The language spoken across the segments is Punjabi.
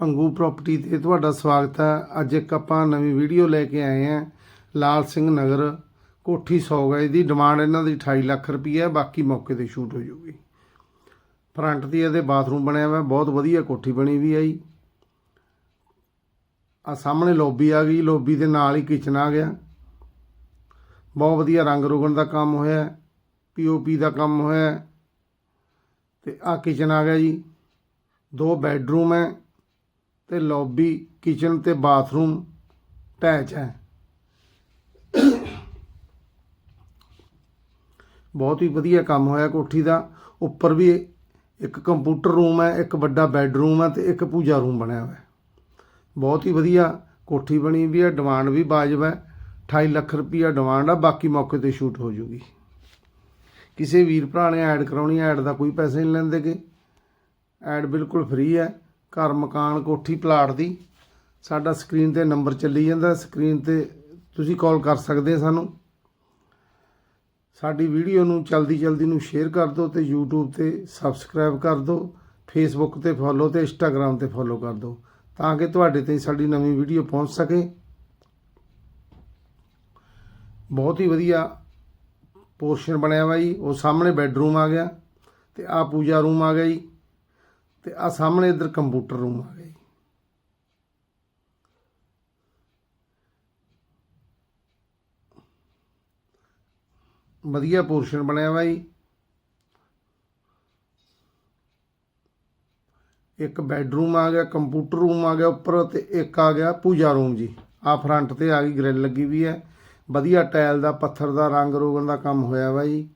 ਪੰਗੂ ਪ੍ਰਾਪਰਟੀ ਤੇ ਤੁਹਾਡਾ ਸਵਾਗਤ ਹੈ। ਅੱਜ ਇੱਕ ਆਪਾਂ ਨਵੀਂ ਵੀਡੀਓ ਲੈ ਕੇ ਆਏ ਹਾਂ। ਲਾਲ ਸਿੰਘ ਨਗਰ, ਕੋਠੀ 100 ਗਏ ਦੀ ਡਿਮਾਂਡ ਇਹਨਾਂ ਦੀ 28 ਲੱਖ ਰੁਪਈਆ ਬਾਕੀ ਮੌਕੇ ਤੇ ਸ਼ੂਟ ਹੋ ਜਾਊਗੀ। ਫਰੰਟ ਦੀ ਇਹਦੇ ਬਾਥਰੂਮ ਬਣਿਆ ਹੋਇਆ, ਬਹੁਤ ਵਧੀਆ ਕੋਠੀ ਬਣੀ ਵੀ ਹੈ ਜੀ ਆ ਸਾਹਮਣੇ ਲੌਬੀ ਆ ਗਈ ਲੌਬੀ ਦੇ ਨਾਲ ਹੀ ਕਿਚਨ ਆ ਗਿਆ। ਬਹੁਤ ਵਧੀਆ ਰੰਗ ਰੋਗਣ ਦਾ ਕੰਮ ਹੋਇਆ ਪੀਓਪੀ ਦਾ ਕੰਮ ਹੋਇਆ ਹੈ। ਤੇ ਆ ਕਿਚਨ ਆ ਗਿਆ ਜੀ। ਦੋ ਬੈੱਡਰੂਮ ਹੈ। ਤੇ ਲੌਬੀ, ਕਿਚਨ ਤੇ ਬਾਥਰੂਮ ਅਟੈਚ ਹੈ। ਬਹੁਤ ਹੀ ਵਧੀਆ ਕੰਮ ਹੋਇਆ ਕੋਠੀ ਦਾ। ਉੱਪਰ ਵੀ ਇੱਕ ਕੰਪਿਊਟਰ ਰੂਮ ਹੈ, ਇੱਕ ਵੱਡਾ ਬੈੱਡਰੂਮ ਹੈ ਤੇ ਇੱਕ ਪੂਜਾ ਰੂਮ ਬਣਿਆ ਹੋਇਆ। ਹੈ ਬਹੁਤ ਹੀ ਵਧੀਆ ਕੋਠੀ ਬਣੀ ਵੀ ਹੈ, ਡਿਮਾਂਡ ਵੀ ਵਾਜਬ ਹੈ। 28 ਲੱਖ ਰੁਪਈਆ ਡਿਮਾਂਡ ਆ, ਬਾਕੀ ਮੌਕੇ ਤੇ ਸ਼ੂਟ ਹੋ ਜੂਗੀ। ਕਿਸੇ ਵੀਰ ਭਰਾ ਨੇ ਐਡ ਕਰਾਉਣੀ, ਐਡ ਦਾ ਕੋਈ ਪੈਸੇ ਨਹੀਂ ਲੈਂਦੇਗੇ ਐਡ ਬਿਲਕੁਲ ਫ੍ਰੀ ਹੈ। ਘਰ ਮਕਾਨ ਕੋਠੀ ਪਲਾਟ ਦੀ, ਸਾਡਾ ਸਕਰੀਨ ਤੇ ਨੰਬਰ ਚੱਲੀ ਜਾਂਦਾ, ਸਕਰੀਨ ਤੇ ਤੁਸੀਂ ਕਾਲ ਕਰ ਸਕਦੇ ਸਾਨੂੰ। ਸਾਡੀ ਵੀਡੀਓ ਨੂੰ ਜਲਦੀ ਜਲਦੀ ਨੂੰ ਸ਼ੇਅਰ ਕਰ ਦਿਓ ਤੇ YouTube ਤੇ ਸਬਸਕ੍ਰਾਈਬ ਕਰ ਦਿਓ, Facebook ਤੇ ਫੋਲੋ ਤੇ Instagram ਤੇ ਫੋਲੋ ਕਰ ਦਿਓ, ਤਾਂ ਕਿ ਤੁਹਾਡੇ ਤੇ ਸਾਡੀ ਨਵੀਂ ਵੀਡੀਓ ਪਹੁੰਚ ਸਕੇ। ਬਹੁਤ ਹੀ ਵਧੀਆ ਪੋਰਸ਼ਨ ਬਣਿਆ ਵਾ ਜੀ, ਉਹ ਸਾਹਮਣੇ ਬੈੱਡਰੂਮ ਆ ਗਿਆ ਤੇ ਆ ਪੂਜਾ ਰੂਮ ਆ ਗਿਆ ਜੀ। ਤੇ ਆ ਸਾਹਮਣੇ ਇੱਧਰ ਕੰਪਿਊਟਰ ਰੂਮ ਆ ਗਿਆ ਜੀ। ਵਧੀਆ ਪੋਰਸ਼ਨ ਬਣਿਆ ਵਾ ਜੀ। ਇੱਕ ਬੈੱਡਰੂਮ ਆ ਗਿਆ, ਕੰਪਿਊਟਰ ਰੂਮ ਆ ਗਿਆ ਉੱਪਰ ਤੇ ਇੱਕ ਆ ਗਿਆ ਪੂਜਾ ਰੂਮ ਜੀ। ਆ ਫਰੰਟ ਤੇ ਆ ਗਈ, ਗ੍ਰਿਲ ਲੱਗੀ ਵੀ ਹੈ। ਵਧੀਆ ਟਾਇਲ ਦਾ, ਪੱਥਰ ਦਾ, ਰੰਗ ਰੋਗਨ ਦਾ ਕੰਮ ਹੋਇਆ ਵਾ ਜੀ।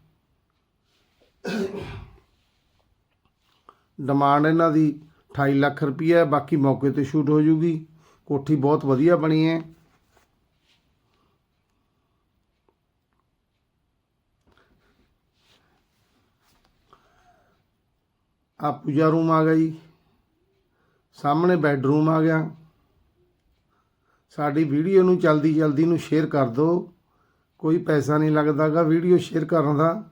ਡਿਮਾਂਡ ਇਹਨਾਂ ਦੀ 28 ਲੱਖ ਰੁਪਈਆ ਹੈ, ਬਾਕੀ ਮੌਕੇ ਤੇ ਸ਼ੂਟ ਹੋ ਜੂਗੀ। ਕੋਠੀ ਬਹੁਤ ਵਧੀਆ ਬਣੀ ਹੈ। ਆ ਪੂਜਾ ਰੂਮ ਆ ਗਿਆ ਜੀ। ਸਾਹਮਣੇ ਬੈੱਡਰੂਮ ਆ ਗਿਆ। ਸਾਡੀ ਵੀਡੀਓ ਨੂੰ ਜਲਦੀ ਜਲਦੀ ਨੂੰ ਸ਼ੇਅਰ ਕਰ ਦਿਓ। ਕੋਈ ਪੈਸਾ ਨਹੀਂ ਲੱਗਦਾਗਾ ਵੀਡੀਓ ਸ਼ੇਅਰ ਕਰਨ ਦਾ।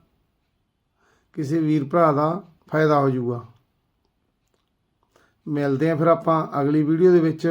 ਕਿਸੇ ਵੀਰ ਭਰਾ ਦਾ ਫਾਇਦਾ ਹੋ ਜਾਊਗਾ ਮਿਲਦੇ ਆ ਫਿਰ ਆਪਾਂ ਅਗਲੀ ਵੀਡੀਓ ਦੇ ਵਿੱਚ।